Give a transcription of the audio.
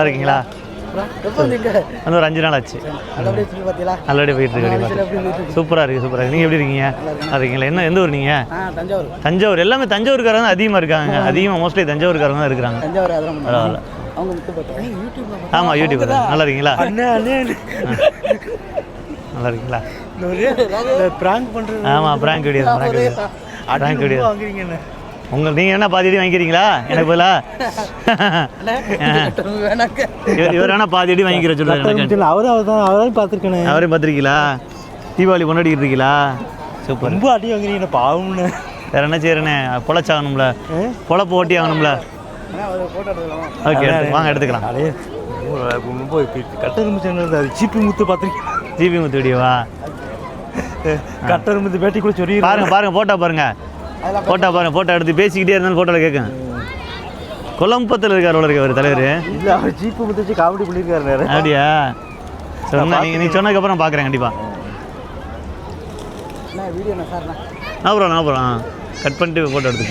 நல்லா இருக்கீங்களா வந்து ஒரு அஞ்சு நாள் ஆச்சு. நல்லபடியாக போயிட்டு இருக்கு சூப்பராக இருக்குது சூப்பராக இருக்குது நீங்கள் எப்படி இருக்கீங்க? இருக்கீங்களா? என்ன எந்த ஊர் நீங்கள் தஞ்சாவூர். தஞ்சாவூர். எல்லாமே தஞ்சாவூர்காரங்க தான் அதிகமாக இருக்காங்க. அதிகமாக மோஸ்ட்லி தஞ்சாவூர்காரங்க தான் இருக்கிறாங்க. பரவாயில்ல. ஆமாம் யூடியூப் நல்லா இருக்கீங்களா? நல்லா இருக்கீங்களா? ஆமாம் ப்ராங்க் வீடியோ ப்ராங்க் வீடியோ உங்கள் நீங்கள் என்ன பாதி அடி வாங்கிக்கிறீங்களா? எனக்கு பதிலா? வேணாங்க. இவர் வேணா பாதி அடி வாங்கிக்கிற சொல்லுவாங்க அவரும் அவர் தான் அவரையும் பார்த்துருக்கேனே. அவரே பார்த்துருக்கீங்களா? தீபாவளி கொண்டாடிக்கிட்டு இருக்கீங்களா? சூப்பர். ரொம்ப அடி வாங்குறீங்கண்ணே பாவம்னு வேற என்ன செய்யறேனே பொழைச்சாகணும்ல. பொழப்பு ஓட்டி ஆகணும்ல. ஓகே வாங்க எடுத்துக்கலாம். ரொம்ப கட்டெரும்பு சேனல் அது சீப்பி முத்து பார்த்துருக்கேன் ஜிபி முத்து வீடியோவா? கட்டெரும்பு பேட்டி கூட சொல்லி பாருங்க பாருங்க போட்டோ பாருங்க. போட்டோ பாருங்க போட்டோ எடுத்து பேசிக்கிட்டே இருந்தாலும் போட்டோவில் கேட்கும். குழம்பத்தில் இருக்கார் உள்ள இருக்க தலைவர். இல்லை அவர் ஜீப்பு முத்து வச்சு காமெடி பண்ணியிருக்காரு அப்படியா? சொன்ன நீங்கள் நீ சொன்னதுக்கப்புறம் பார்க்குறேன் கண்டிப்பாக நான் அப்புறம் நான் அப்புறம் கட் பண்ணிட்டு ஃபோட்டோ எடுத்து